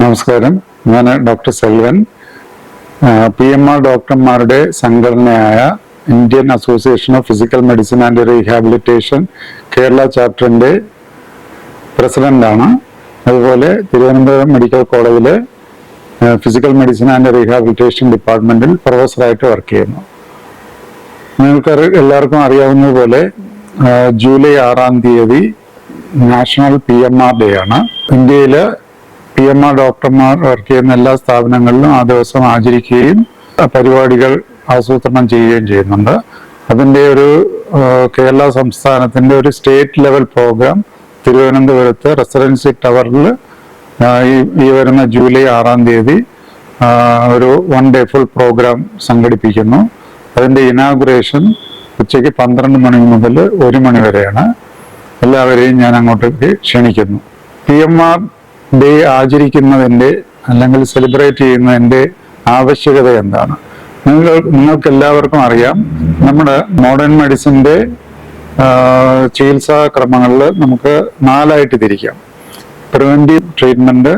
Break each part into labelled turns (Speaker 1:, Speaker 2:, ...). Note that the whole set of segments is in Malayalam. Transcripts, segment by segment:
Speaker 1: നമസ്കാരം. ഞാൻ doctor Selvan. P M R ഡോക്ടർമാരുടെ സംഘടനയായ Indian association of physical medicine and rehabilitation Kerala ചാപ്റ്ററിന്റെ പ്രസിഡന്റാണ്. അതുപോലെ തിരുവനന്തപുരം മെഡിക്കൽ കോളേജിലെ ഫിസിക്കൽ മെഡിസിൻ ആൻഡ് റീഹാബിലിറ്റേഷൻ ഡിപ്പാർട്ട്മെന്റിൽ പ്രൊഫസറായിട്ട് വർക്ക് ചെയ്യുന്നു. നിങ്ങൾക്ക് എല്ലാവർക്കും അറിയാവുന്നതുപോലെ ജൂലൈ ആറാം തീയതി national P M R day ആണ്. ഇന്ത്യയിൽ പി എം ആർ ഡോക്ടർമാർ വർക്ക് ചെയ്യുന്ന എല്ലാ സ്ഥാപനങ്ങളിലും ആ ദിവസം ആചരിക്കുകയും പരിപാടികൾ ആസൂത്രണം ചെയ്യുകയും ചെയ്യുന്നുണ്ട്. അതിന്റെ ഒരു കേരള സംസ്ഥാനത്തിന്റെ ഒരു സ്റ്റേറ്റ് ലെവൽ പ്രോഗ്രാം തിരുവനന്തപുരത്ത് റെസിഡൻസി ടവറിൽ ഈ വരുന്ന ജൂലൈ ആറാം തീയതി ഒരു വൺ ഡേ ഫുൾ പ്രോഗ്രാം സംഘടിപ്പിക്കുന്നു. അതിന്റെ ഇനാഗുറേഷൻ ഉച്ചയ്ക്ക് പന്ത്രണ്ട് മണി മുതൽ ഒരു മണി വരെയാണ്. എല്ലാവരെയും ഞാൻ അങ്ങോട്ടേക്ക് ക്ഷണിക്കുന്നു. പി എം ആർ ഡേ ആചരിക്കുന്നതിന്റെ അല്ലെങ്കിൽ സെലിബ്രേറ്റ് ചെയ്യുന്നതിന്റെ ആവശ്യകത എന്താണ്? നിങ്ങൾ നിങ്ങൾക്ക് എല്ലാവർക്കും അറിയാം നമ്മുടെ മോഡേൺ മെഡിസിന്റെ ചികിത്സാ ക്രമങ്ങളിൽ നമുക്ക് നാലായിട്ട് തിരിക്കാം. Preventive treatment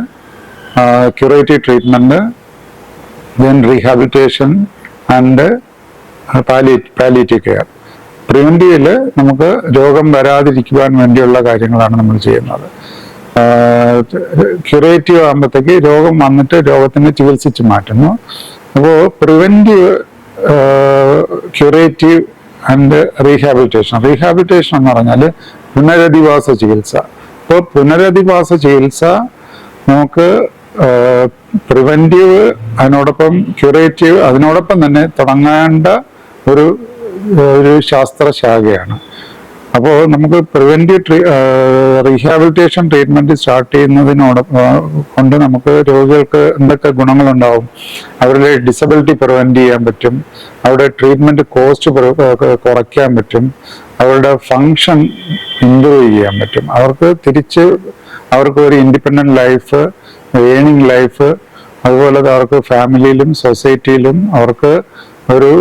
Speaker 1: curative treatment then rehabilitation and palliative care. പ്രിവെന്റീവിൽ നമുക്ക് രോഗം വരാതിരിക്കുവാൻ വേണ്ടിയുള്ള കാര്യങ്ങളാണ് നമ്മൾ ചെയ്യുന്നത്. ക്യൂറേറ്റീവ് ആകുമ്പോഴത്തേക്ക് രോഗം വന്നിട്ട് രോഗത്തിനെ ചികിത്സിച്ച് മാറ്റുന്നു. അപ്പോൾ preventive curative and rehabilitation rehabilitation എന്ന് പറഞ്ഞാൽ പുനരധിവാസ ചികിത്സ. അപ്പോൾ പുനരധിവാസ ചികിത്സ നമുക്ക് പ്രിവെന്റീവ് അതിനോടൊപ്പം ക്യൂറേറ്റീവ് അതിനോടൊപ്പം തന്നെ തുടങ്ങേണ്ട ഒരു ഒരു ശാസ്ത്രശാഖയാണ്. അപ്പോൾ നമുക്ക് പ്രിവെന്റീവ് റീഹാബിലിറ്റേഷൻ ട്രീറ്റ്മെന്റ് സ്റ്റാർട്ട് ചെയ്യുന്നതിനോട് കൊണ്ട് നമുക്ക് രോഗികൾക്ക് എന്തൊക്കെ ഗുണങ്ങളുണ്ടാവും അവരുടെ ഡിസബിലിറ്റി പ്രിവെന്റ് ചെയ്യാൻ പറ്റും അവരുടെ ട്രീറ്റ്മെന്റ് കോസ്റ്റ് കുറയ്ക്കാൻ പറ്റും അവരുടെ ഫങ്ഷൻ ഇമ്പ്രൂവ് ചെയ്യാൻ പറ്റും. അവർക്ക് തിരിച്ച് അവർക്ക് ഒരു ഇൻഡിപെൻഡന്റ് ലൈഫ് ഏണിംഗ് ലൈഫ് അതുപോലെ അവർക്ക് ഫാമിലിയിലും സൊസൈറ്റിയിലും അവർക്ക് ഒരു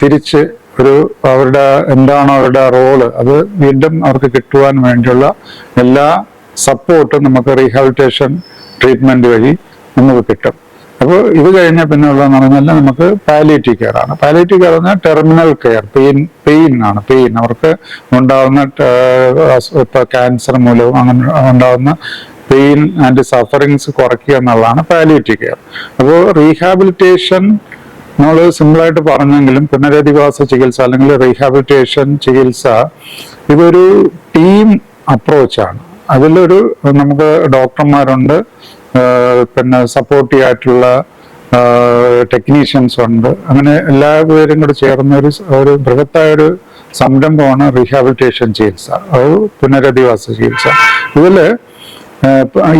Speaker 1: തിരിച്ച് ഒരു അവരുടെ എന്താണ് അവരുടെ റോൾ അത് വീണ്ടും അവർക്ക് കിട്ടുവാൻ വേണ്ടിയുള്ള എല്ലാ സപ്പോർട്ടും നമുക്ക് റീഹാബിലിറ്റേഷൻ ട്രീറ്റ്മെന്റ് വഴി നമുക്ക് കിട്ടും. അപ്പോൾ ഇത് കഴിഞ്ഞ പിന്നെ ഉള്ളതെന്ന് പറഞ്ഞാൽ നമുക്ക് പാലിയേറ്റീവ് കെയർ ആണ്. പാലിയേറ്റീവ് കെയർ പറഞ്ഞാൽ ടെർമിനൽ കെയർ പെയിൻ പെയിൻ ആണ്. പെയിൻ അവർക്ക് ഉണ്ടാകുന്ന ഇപ്പൊ ക്യാൻസർ മൂലവും അങ്ങനെ ഉണ്ടാകുന്ന പെയിൻ ആൻഡ് സഫറിങ്സ് കുറയ്ക്കുക എന്നുള്ളതാണ് പാലിയേറ്റീവ് കെയർ അപ്പോൾ റീഹാബിലിറ്റേഷൻ നമ്മൾ സിമ്പിളായിട്ട് പറഞ്ഞെങ്കിലും പുനരധിവാസ ചികിത്സ അല്ലെങ്കിൽ റീഹാബിലിറ്റേഷൻ ചികിത്സ ഇതൊരു ടീം അപ്രോച്ചാണ് അതിലൊരു നമുക്ക് ഡോക്ടർമാരുണ്ട് പിന്നെ സപ്പോർട്ടീവ് ആയിട്ടുള്ള ടെക്നീഷ്യൻസ് ഉണ്ട്. അങ്ങനെ എല്ലാവരും കൂടെ ചേർന്ന ഒരു ഒരു ബൃഹത്തായ ഒരു സംരംഭമാണ് റീഹാബിലിറ്റേഷൻ ചികിത്സ. അത് പുനരധിവാസ ചികിത്സ. ഇതിൽ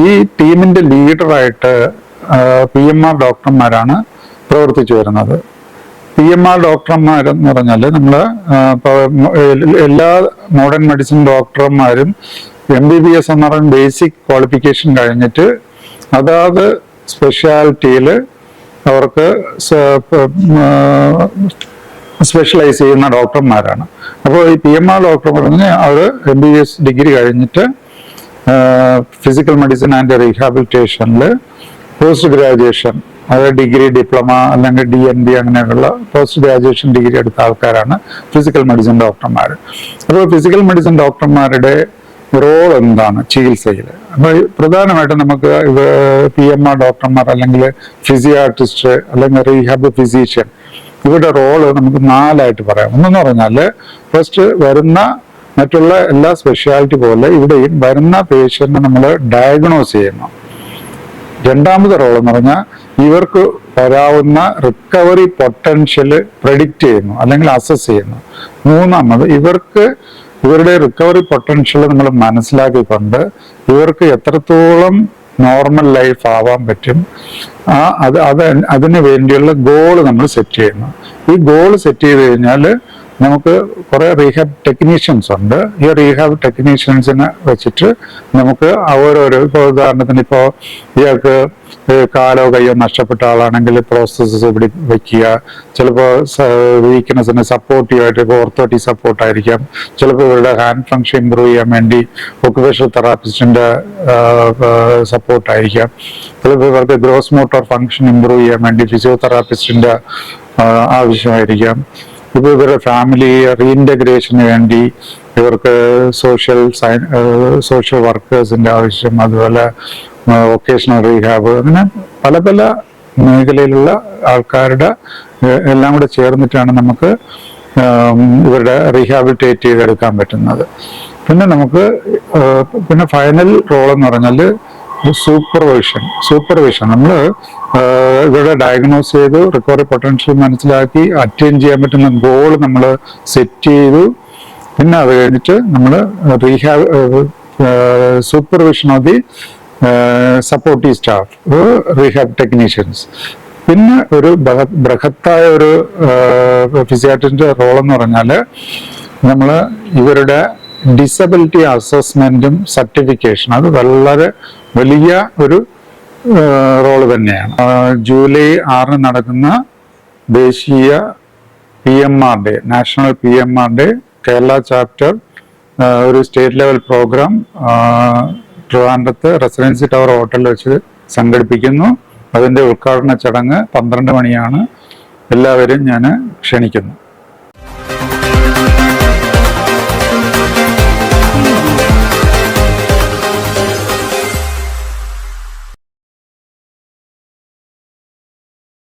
Speaker 1: ഈ ടീമിന്റെ ലീഡറായിട്ട് പി എം ആർ ഡോക്ടർമാരാണ് പ്രവർത്തിച്ചു വരുന്നത്. പി എം ആർ ഡോക്ടർമാരെന്ന് പറഞ്ഞാൽ നമ്മൾ എല്ലാ മോഡേൺ മെഡിസിൻ ഡോക്ടർമാരും എം ബി ബി എസ് എന്ന് പറയുന്ന ബേസിക് ക്വാളിഫിക്കേഷൻ കഴിഞ്ഞിട്ട് അതാത് സ്പെഷ്യാലിറ്റിയിൽ അവർക്ക് സ്പെഷ്യലൈസ് ചെയ്യുന്ന ഡോക്ടർമാരാണ്. അപ്പോൾ ഈ പി എം ആർ ഡോക്ടർ പറഞ്ഞ് അവർ എം ബി എസ് ഡിഗ്രി കഴിഞ്ഞിട്ട് ഫിസിക്കൽ മെഡിസിൻ ആൻഡ് റീഹാബിലിറ്റേഷനിൽ പോസ്റ്റ് ഗ്രാജുവേഷൻ അതായത് ഡിഗ്രി ഡിപ്ലോമ അല്ലെങ്കിൽ ഡി എൻ ബി അങ്ങനെയുള്ള പോസ്റ്റ് ഗ്രാജുവേഷൻ ഡിഗ്രി എടുത്ത ആൾക്കാരാണ് ഫിസിക്കൽ മെഡിസിൻ ഡോക്ടർമാർ അപ്പോൾ ഫിസിക്കൽ മെഡിസിൻ ഡോക്ടർമാരുടെ റോൾ എന്താണ് ചികിത്സയിൽ? അപ്പോൾ പ്രധാനമായിട്ടും നമുക്ക് പി എം ആർ ഡോക്ടർമാർ അല്ലെങ്കിൽ ഫിസിയാട്രിസ്റ്റ് അല്ലെങ്കിൽ റീഹാബ് ഫിസീഷ്യൻ ഇവരുടെ റോൾ നമുക്ക് നാലായിട്ട് പറയാം. ഒന്നെന്ന് പറഞ്ഞാൽ ഫസ്റ്റ് വരുന്ന മറ്റുള്ള എല്ലാ സ്പെഷ്യാലിറ്റി പോലെ ഇവിടെയും വരുന്ന പേഷ്യന്റിനെ നമ്മൾ ഡയഗ്നോസ് ചെയ്യണം. രണ്ടാമത്തെ റോൾ എന്ന് പറഞ്ഞാൽ ഇവർക്ക് വരാവുന്ന റിക്കവറി പൊട്ടൻഷ്യൽ പ്രഡിക്റ്റ് ചെയ്യുന്നു അല്ലെങ്കിൽ അസസ് ചെയ്യുന്നു. മൂന്നാമത് ഇവർക്ക് ഇവരുടെ റിക്കവറി പൊട്ടൻഷ്യൽ നമ്മൾ മനസ്സിലാക്കിക്കൊണ്ട് ഇവർക്ക് എത്രത്തോളം നോർമൽ ലൈഫ് ആവാൻ പറ്റും ആ അത് അത് അതിന് വേണ്ടിയുള്ള ഗോൾ നമ്മൾ സെറ്റ് ചെയ്യുന്നു. ഈ ഗോൾ സെറ്റ് ചെയ്ത് കഴിഞ്ഞാൽ നമുക്ക് കുറെ റീഹാബ് ടെക്നീഷ്യൻസ് ഉണ്ട്. ഈ റീഹാബ് ടെക്നീഷ്യൻസിനെ വെച്ചിട്ട് നമുക്ക് ഓരോരോ ഇപ്പോൾ ഉദാഹരണത്തിന് ഇപ്പോൾ ഇയാൾക്ക് കാലോ കയ്യോ നഷ്ടപ്പെട്ട ആളാണെങ്കിൽ പ്രോസസ്സസ് ഇവിടെ വെക്കുക. ചിലപ്പോൾ വീക്ക്നെസ്സിന് സപ്പോർട്ടീവ് ആയിട്ട് ഇപ്പോൾ ഓർത്തോട്ടി സപ്പോർട്ടായിരിക്കാം ചിലപ്പോൾ ഇവരുടെ ഹാൻഡ് ഫങ്ഷൻ ഇമ്പ്രൂവ് ചെയ്യാൻ വേണ്ടി ഒക്കുപേഷണൽ തെറാപ്പിസ്റ്റിന്റെ സപ്പോർട്ടായിരിക്കാം ചിലപ്പോൾ ഇവർക്ക് ഗ്രോസ് മോട്ടോർ ഫങ്ഷൻ ഇമ്പ്രൂവ് ചെയ്യാൻ വേണ്ടി ഫിസിയോതെറാപ്പിസ്റ്റിന്റെ ആവശ്യമായിരിക്കാം. ഇപ്പോൾ ഇവരുടെ ഫാമിലി റീഇന്റഗ്രേഷന് വേണ്ടി ഇവർക്ക് സോഷ്യൽ സയൻ സോഷ്യൽ വർക്കേഴ്സിന്റെ ആവശ്യം അതുപോലെ വൊക്കേഷണൽ റീഹാബ് അങ്ങനെ പല പല മേഖലയിലുള്ള ആൾക്കാരുടെ എല്ലാം കൂടെ ചേർന്നിട്ടാണ് നമുക്ക് ഇവരുടെ റീഹാബിലിറ്റേറ്റ് ചെയ്തെടുക്കാൻ പറ്റുന്നത്. പിന്നെ നമുക്ക് പിന്നെ ഫൈനൽ റോൾ എന്ന് പറഞ്ഞാൽ സൂപ്പർവിഷൻ സൂപ്പർവിഷൻ നമ്മൾ ഇവരുടെ ഡയഗ്നോസ് ചെയ്തു റിക്കവറി പൊട്ടൻഷ്യൽ മനസ്സിലാക്കി അറ്റൈൻ ചെയ്യാൻ പറ്റുന്ന ഗോൾ നമ്മൾ സെറ്റ് ചെയ്തു. പിന്നെ അത് കഴിഞ്ഞിട്ട് നമ്മൾ rehab supervision of the supportive staff rehab technicians പിന്നെ ഒരു ബൃഹ- ബൃഹത്തായ ഒരു ഫിസിയാട്രിന്റെ റോൾ എന്ന് പറഞ്ഞാൽ നമ്മൾ ഇവരുടെ ഡിസബിലിറ്റി അസസ്മെന്റും സർട്ടിഫിക്കേഷൻ അത് വളരെ വലിയ ഒരു റോൾ തന്നെയാണ്. ജൂലൈ ആറിന് നടക്കുന്ന ദേശീയ P M R day national P M R day Kerala chapter ഒരു സ്റ്റേറ്റ് ലെവൽ പ്രോഗ്രാം ട്രിവാൻഡ്രത്ത് റെസിഡൻസി ടവർ ഹോട്ടലിൽ വെച്ച് സംഘടിപ്പിക്കുന്നു. അതിന്റെ ഉദ്ഘാടന ചടങ്ങ് പന്ത്രണ്ട് മണിയാണ്. എല്ലാവരും ഞാൻ ക്ഷണിക്കുന്നു.